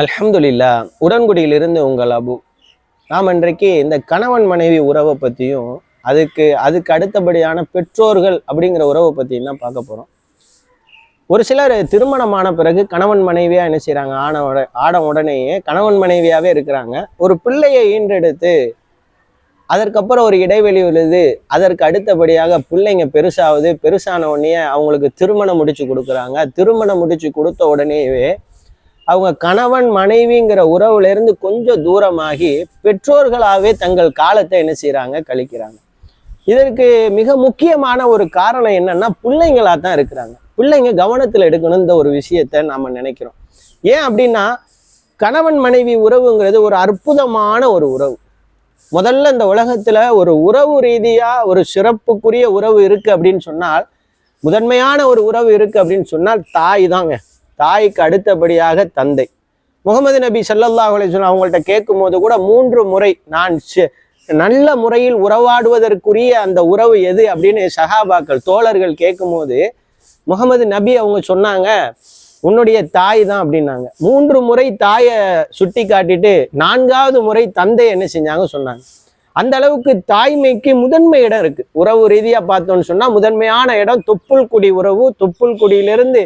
அலமதுல்லா உடன்குடியிலிருந்து உங்கள் அபு. நாம் இன்றைக்கு இந்த கணவன் மனைவி உறவை பற்றியும் அதுக்கு அதுக்கு அடுத்தபடியான பெற்றோர்கள் அப்படிங்கிற உறவை பற்றியும் தான் பார்க்க போகிறோம் ஒரு சிலர் திருமணமான பிறகு கணவன் மனைவியாக என்ன செய்கிறாங்க ஆன ஆட உடனேயே கணவன் மனைவியாகவே இருக்கிறாங்க. ஒரு பிள்ளையை ஈன்றெடுத்து அதற்கப்புறம் ஒரு இடைவெளி உள்ளது. அதற்கு அடுத்தபடியாக பிள்ளைங்க பெருசாகுது பெருசான உடனே அவங்களுக்கு திருமணம் முடிச்சு கொடுக்குறாங்க. திருமணம் முடிச்சு கொடுத்த உடனேயே அவங்க கணவன் மனைவிங்கிற உறவுல இருந்து கொஞ்சம் தூரமாகி பெற்றோர்களாகவே தங்கள் காலத்தை என்ன செய்கிறாங்க கழிக்கிறாங்க. இதற்கு மிக முக்கியமான ஒரு காரணம் என்னன்னா பிள்ளைங்களா தான் இருக்கிறாங்க. பிள்ளைங்க கவனத்தில் எடுக்கணும் இந்த ஒரு விஷயத்த நாம் நினைக்கிறோம். ஏன் அப்படின்னா கணவன் மனைவி உறவுங்கிறது ஒரு அற்புதமான ஒரு உறவு. முதல்ல இந்த உலகத்துல ஒரு உறவு ரீதியா ஒரு சிறப்புக்குரிய உறவு இருக்கு அப்படின்னு சொன்னால் முதன்மையான ஒரு உறவு இருக்கு அப்படின்னு சொன்னால் தாய் தாங்க. தாய்க்கு அடுத்தபடியாக தந்தை. முகமது நபி சல்லல்லாஹ் அலிஸ்வன் அவங்கள்ட்ட கேட்கும் போது கூட மூன்று முறை நான் நல்ல முறையில் உறவாடுவதற்குரிய அந்த உறவு எது அப்படின்னு சஹாபாக்கள் தோழர்கள் கேட்கும்போது முகமது நபி அவங்க சொன்னாங்க உன்னுடைய தாய் தான் அப்படின்னாங்க. மூன்று முறை தாயை சுட்டி காட்டிட்டு நான்காவது முறை தந்தை என்ன செஞ்சாங்க சொன்னாங்க. அந்த அளவுக்கு தாய்மைக்கு முதன்மை இடம் இருக்கு. உறவு ரீதியா பார்த்தோம்னு சொன்னா முதன்மையான இடம் தொப்புள் குடி உறவு. தொப்புள் குடியிலிருந்து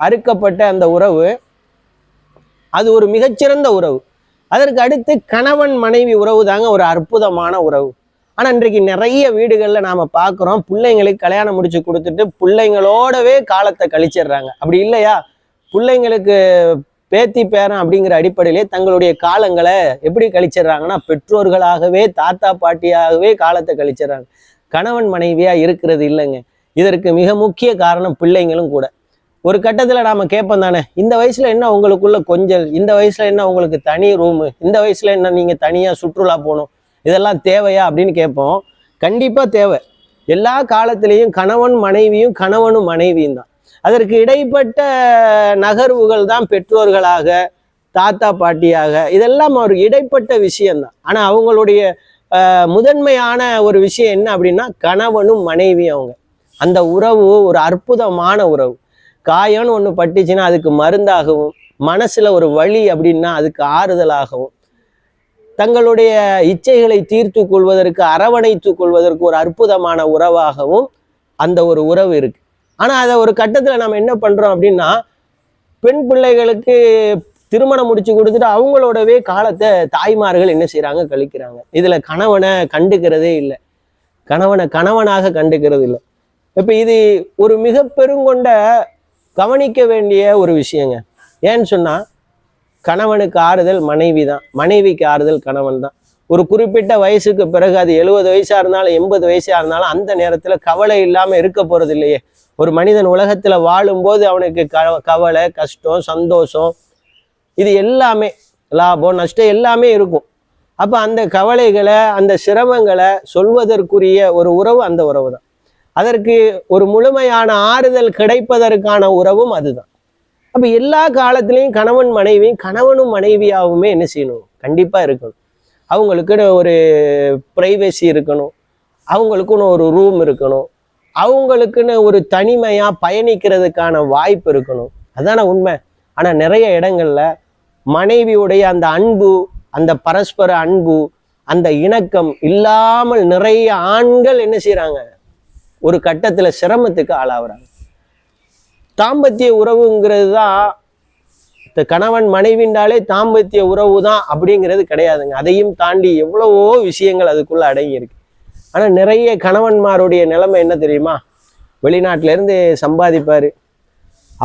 அறுக்கப்பட்ட அந்த உறவு அது ஒரு மிகச்சிறந்த உறவு. அதற்கு அடுத்து கணவன் மனைவி உறவு தாங்க ஒரு அற்புதமான உறவு. ஆனால் இன்றைக்கு நிறைய வீடுகளில் நாம் பார்க்குறோம் பிள்ளைங்களுக்கு கல்யாணம் முடிச்சு கொடுத்துட்டு பிள்ளைங்களோடவே காலத்தை கழிச்சிடுறாங்க. அப்படி இல்லையா? பிள்ளைங்களுக்கு பேத்தி பேரன் அப்படிங்கிற அடிப்படையிலே தங்களுடைய காலங்களை எப்படி கழிச்சிடுறாங்கன்னா பெற்றோர்களாகவே தாத்தா பாட்டியாகவே காலத்தை கழிச்சிடுறாங்க. கணவன் மனைவியாக இருக்கிறது இல்லைங்க. இதற்கு மிக முக்கிய காரணம் பிள்ளைங்களும் கூட. ஒரு கட்டத்தில் நாம் கேட்போம் தானே? இந்த வயசில் என்ன உங்களுக்குள்ள கொஞ்சல்? இந்த வயசில் என்ன உங்களுக்கு தனி ரூமு இந்த வயசில் என்ன நீங்கள் தனியாக சுற்றுலா போகணும்? இதெல்லாம் தேவையா அப்படின்னு கேட்போம் கண்டிப்பாக தேவை. எல்லா காலத்திலையும் கணவன் மனைவியும் கணவனும் மனைவியும் தான். அதற்கு இடைப்பட்ட நகர்வுகள் தான் பெற்றோர்களாக தாத்தா பாட்டியாக. இதெல்லாம் ஒரு இடைப்பட்ட விஷயம்தான் ஆனால் அவங்களுடைய முதன்மையான ஒரு விஷயம் என்ன அப்படின்னா கணவனும் மனைவியும் அவங்க. அந்த உறவு ஒரு அற்புதமான உறவு. காயம்னு ஒன்று பட்டுச்சுன்னா அதுக்கு மருந்தாகவும் மனசில் ஒரு வழி அப்படின்னா அதுக்கு ஆறுதலாகவும் தங்களுடைய இச்சைகளை தீர்த்து கொள்வதற்கு அரவணைத்து கொள்வதற்கு ஒரு அற்புதமான உறவாகவும் அந்த ஒரு உறவு இருக்கு. ஆனால் அதை ஒரு கட்டத்தில் நம்ம என்ன பண்ணுறோம் அப்படின்னா பெண் பிள்ளைகளுக்கு திருமணம் முடிச்சு கொடுத்துட்டு அவங்களோடவே காலத்தை தாய்மார்கள் என்ன செய்கிறாங்க கழிக்கிறாங்க. இதில் கணவனை கண்டுக்கிறதே இல்லை. கணவனை கணவனாக கண்டுக்கிறது இல்லை. இப்போ இது ஒரு மிக பெருங்கொண்ட கவனிக்க வேண்டிய ஒரு விஷயங்க. ஏன்னு சொன்னால் கணவனுக்கு ஆறுதல் மனைவி தான். மனைவிக்கு ஆறுதல் கணவன் தான். ஒரு குறிப்பிட்ட வயசுக்கு பிறகு அது எழுபது வயசாக இருந்தாலும் எண்பது வயசாக இருந்தாலும் அந்த நேரத்தில் கவலை இல்லாமல் இருக்க போகிறது இல்லையே. ஒரு மனிதன் உலகத்தில் வாழும்போது அவனுக்கு க கவலை கஷ்டம் சந்தோஷம் இது எல்லாமே லாபம் நஷ்டம் எல்லாமே இருக்கும். அப்போ அந்த கவலைகளை அந்த சிரமங்களை சொல்வதற்குரிய ஒரு உறவு அந்த உறவு தான் அதற்கு ஒரு முழுமையான ஆறுதல் கிடைப்பதற்கான உறவும் அதுதான். அப்போ எல்லா காலத்திலையும் கணவன் மனைவியும் கணவனும் மனைவியாகவுமே என்ன செய்யணும்? கண்டிப்பாக இருக்கணும். அவங்களுக்குன்னு ஒரு ப்ரைவசி இருக்கணும். அவங்களுக்குன்னு ஒரு ரூம் இருக்கணும். அவங்களுக்குன்னு ஒரு தனிமையாக பயணிக்கிறதுக்கான வாய்ப்பு இருக்கணும். அதான உண்மை. ஆனால் நிறைய இடங்களில் மனைவியுடைய அந்த அன்பு அந்த பரஸ்பர அன்பு அந்த இணக்கம் இல்லாமல் நிறைய ஆண்கள் என்ன செய்கிறாங்க ஒரு கட்டத்தில் சிரமத்துக்கு ஆளாகிறாங்க. தாம்பத்திய உறவுங்கிறது தான் இந்த கணவன் மனைவின்றாலே தாம்பத்திய உறவு தான் அப்படிங்கிறது கிடையாதுங்க. அதையும் தாண்டி எவ்வளவோ விஷயங்கள் அதுக்குள்ளே அடங்கியிருக்கு. ஆனால் நிறைய கணவன்மாருடைய நிலைமை என்ன தெரியுமா? வெளிநாட்டிலேருந்து சம்பாதிப்பார்.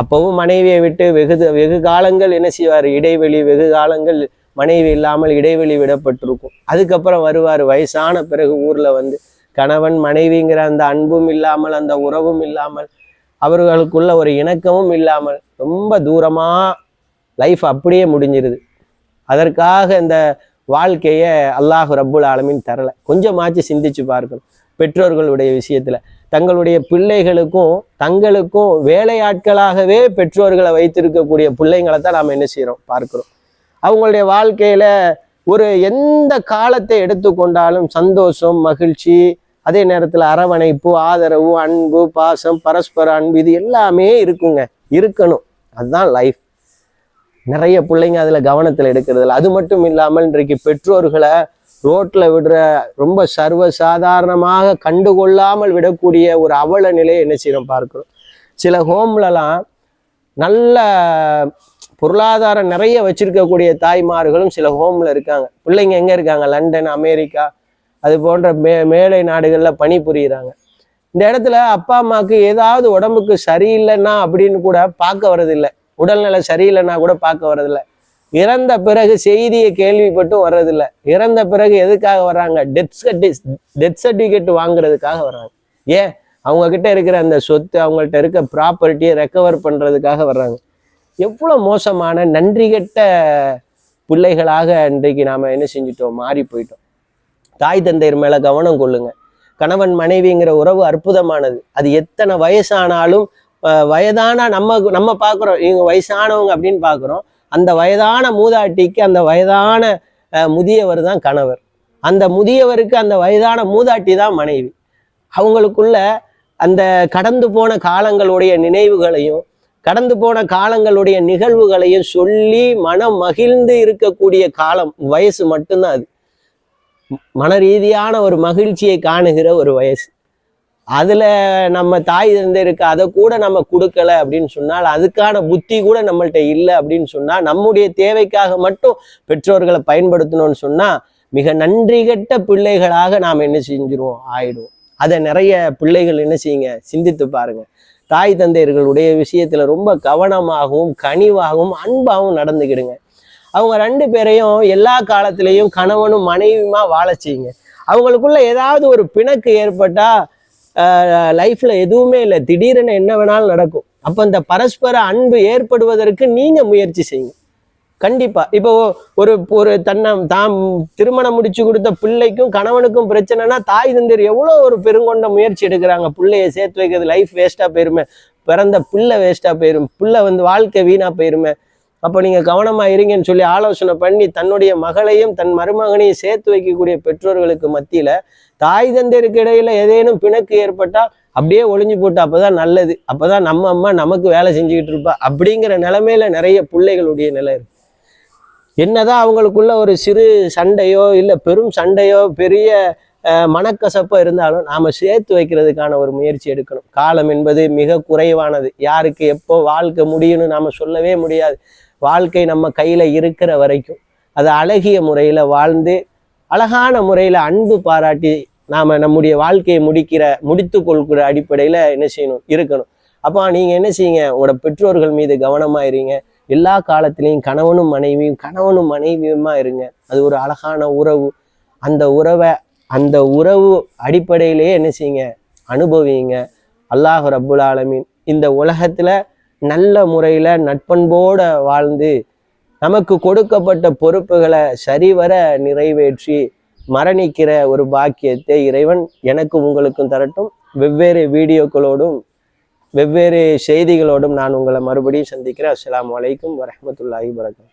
அப்போவும் அப்பவும் மனைவியை விட்டு வெகு வெகு காலங்கள் என்ன செய்வார்? இடைவெளி வெகு காலங்கள் மனைவி இல்லாமல் இடைவெளி விடப்பட்டிருக்கும். அதுக்கப்புறம் வருவார். வயசான பிறகு ஊரில் வந்து கணவன் மனைவிங்கிற அந்த அன்பும் இல்லாமல் அந்த உறவும் இல்லாமல் அவர்களுக்குள்ள ஒரு இணக்கமும் இல்லாமல் ரொம்ப தூரமாக லைஃப் அப்படியே முடிஞ்சிருது. அதற்காக இந்த வாழ்க்கையை அல்லாஹ் ரப்புல் ஆலமின் தரல. கொஞ்சமாச்சு சிந்திச்சு பார்க்கணும். பெற்றோர்களுடைய விஷயத்தில். தங்களுடைய பிள்ளைகளுக்கும் தங்களுக்கும் வேலையாட்களாகவே பெற்றோர்களை வைத்திருக்கக்கூடிய பிள்ளைங்களை தான் நாம் என்ன செய்கிறோம் பார்க்குறோம். அவங்களுடைய வாழ்க்கையில் ஒரு எந்த காலத்தை எடுத்துக்கொண்டாலும் சந்தோஷம் மகிழ்ச்சி அதே நேரத்தில் அரவணைப்பு ஆதரவு அன்பு பாசம் பரஸ்பர அன்பு இது எல்லாமே இருக்குங்க. இருக்கணும். அதுதான் லைஃப் நிறைய பிள்ளைங்க அதில் கவனத்தில் எடுக்கிறதில்ல. அது மட்டும் இல்லாமல் இன்றைக்கு பெற்றோர்களை ரோட்டில் விடுற ரொம்ப சர்வ சாதாரணமாக கண்டுகொள்ளாமல் விடக்கூடிய ஒரு அவல நிலையை என்ன செய்யணும் பார்க்குறோம். சில ஹோம்லலாம் நல்ல பொருளாதாரம் நிறைய வச்சிருக்கக்கூடிய தாய்மார்களும் சில ஹோமில் இருக்காங்க. பிள்ளைங்க எங்கே இருக்காங்க? லண்டன் அமெரிக்கா அது போன்ற மே மேலை நாடுகளில் பணிபுரியுறாங்க. இந்த இடத்துல அப்பா அம்மாவுக்கு ஏதாவது உடம்புக்கு சரியில்லைன்னா அப்படின்னு கூட பார்க்க வரதில்லை உடல்நிலை சரியில்லைன்னா கூட பார்க்க வரதில்லை இறந்த பிறகு செய்தியை கேள்விப்பட்டும் வர்றதில்லை. இறந்த பிறகு எதுக்காக வர்றாங்க? டெத் சர்டி டெத் சர்டிஃபிகேட் வாங்குறதுக்காக வர்றாங்க. ஏன்? அவங்க கிட்ட இருக்கிற அந்த சொத்து அவங்கள்ட்ட இருக்க ப்ராப்பர்ட்டியை ரெக்கவர் பண்ணுறதுக்காக வர்றாங்க. எவ்வளோ மோசமான நன்றி கெட்ட பிள்ளைகளாக இன்றைக்கு நாம் என்ன செஞ்சிட்டோம்? மாறி போயிட்டோம். தாய் தந்தையர் மேல கவனம் கொள்ளுங்க. கணவன் மனைவிங்கிற உறவு அற்புதமானது. அது எத்தனை வயசானாலும் வயதான நம்ம நம்ம பார்க்குறோம் இவங்க வயசானவங்க அப்படின்னு பார்க்குறோம் அந்த வயதான மூதாட்டிக்கு அந்த வயதான முதியவர் தான் கணவர். அந்த முதியவருக்கு அந்த வயதான மூதாட்டி தான் மனைவி. அவங்களுக்குள்ள அந்த கடந்து போன காலங்களுடைய நினைவுகளையும் கடந்து போன காலங்களுடைய நிகழ்வுகளையும் சொல்லி மனம் மகிழ்ந்து இருக்கக்கூடிய காலம் வயசு மட்டும்தான் அது. மன ரீதியான ஒரு மகிழ்ச்சியை காணுகிற ஒரு வயசு. அதில் நம்ம தாய் தந்தையருக்கு அதை கூட நம்ம கொடுக்கல அப்படின்னு சொன்னால் அதுக்கான புத்தி கூட நம்மள்கிட்ட இல்லை அப்படின்னு சொன்னால் நம்முடைய தேவைக்காக மட்டும் பெற்றோர்களை பயன்படுத்தணும்னு சொன்னால் மிக நன்றி கெட்ட பிள்ளைகளாக நாம் என்ன செஞ்சிருவோம்? ஆயிடுவோம். அதை நிறைய பிள்ளைகள் என்ன செய்யுங்க? சிந்தித்து பாருங்க. தாய் தந்தையர்களுடைய விஷயத்துல ரொம்ப கவனமாகவும் கனிவாகவும் அன்பாகவும் நடந்துக்கிடுங்க. அவங்க ரெண்டு பேரையும் எல்லா காலத்திலையும் கணவனும் மனைவியுமா வாழ செய்யுங்க. அவங்களுக்குள்ள ஏதாவது ஒரு பிணக்கு ஏற்பட்டா லைஃப்ல எதுவுமே இல்லை. திடீரென என்ன வேணாலும் நடக்கும். அப்போ இந்த பரஸ்பர அன்பு ஏற்படுவதற்கு நீங்க முயற்சி செய்யுங்க. கண்டிப்பா. இப்போ ஒரு ஒரு தன்னை தாம் திருமணம் முடிச்சு கொடுத்த பிள்ளைக்கும் கணவனுக்கும் பிரச்சனைனா தாய் தந்தர் எவ்வளோ ஒரு பெருங்கொண்ட முயற்சி எடுக்கிறாங்க. பிள்ளைய சேர்த்து வைக்கிறது லைஃப் வேஸ்டா போயிருமே. பிறந்த பிள்ளை வேஸ்டா போயிரும். பிள்ளை வந்து வாழ்க்கை வீணா போயிருமே. அப்போ நீங்கள் கவனமாக இருங்கன்னு சொல்லி ஆலோசனை பண்ணி தன்னுடைய மகளையும் தன் மருமகனையும் சேர்த்து வைக்கக்கூடிய பெற்றோர்களுக்கு மத்தியில் தாய் தந்தையருக்கு இடையில ஏதேனும் பிணக்கு ஏற்பட்டால் அப்படியே ஒளிஞ்சு போட்டு அப்பதான் நல்லது. அப்பதான் நம்ம அம்மா நமக்கு வேலை செஞ்சுக்கிட்டு இருப்பா அப்படிங்கிற நிலைமையில நிறைய பிள்ளைகளுடைய நிலை இருக்கு. என்னதான் அவங்களுக்குள்ள ஒரு சிறு சண்டையோ இல்லை பெரும் சண்டையோ பெரிய மனக்கசப்பாக இருந்தாலும் நாம் சேர்த்து வைக்கிறதுக்கான ஒரு முயற்சி எடுக்கணும். காலம் என்பது மிக குறைவானது. யாருக்கு எப்போ வாழ்க்கை முடியும்னு நாம் சொல்லவே முடியாது. வாழ்க்கை நம்ம கையில் இருக்கிற வரைக்கும். அது அழகிய முறையில் வாழ்ந்து அழகான முறையில் அன்பு பாராட்டி நாம நம்முடைய வாழ்க்கையை முடிக்கிற முடித்து கொள்கிற அடிப்படையில் என்ன செய்யணும்? இருக்கணும். அப்போ நீங்கள் என்ன செய்யுங்க? உங்களோட பெற்றோர்கள் மீது கவனமாக இருங்க. எல்லா காலத்திலையும் கணவனும் மனைவியும் கணவனும் மனைவியுமா இருங்க. அது ஒரு அழகான உறவு. அந்த உறவை அந்த உறவு அடிப்படையிலேயே என்ன செய்யுங்க? அனுபவிங்க அல்லாஹ் ரப்புல் ஆலமீன் இந்த உலகத்துல நல்ல முறையில நட்பண்போட வாழ்ந்து நமக்கு கொடுக்கப்பட்ட பொறுப்புகளை சரிவர நிறைவேற்றி மரணிக்கிற ஒரு பாக்கியத்தை இறைவன் எனக்கும் உங்களுக்கும் தரட்டும். வெவ்வேறு வீடியோக்களோடும் வெவ்வேறு செய்திகளோடும் நான் உங்களை மறுபடியும் சந்திக்கிறேன். அஸ்ஸலாமு அலைக்கும் வரமத்துல்லாஹி வரகம்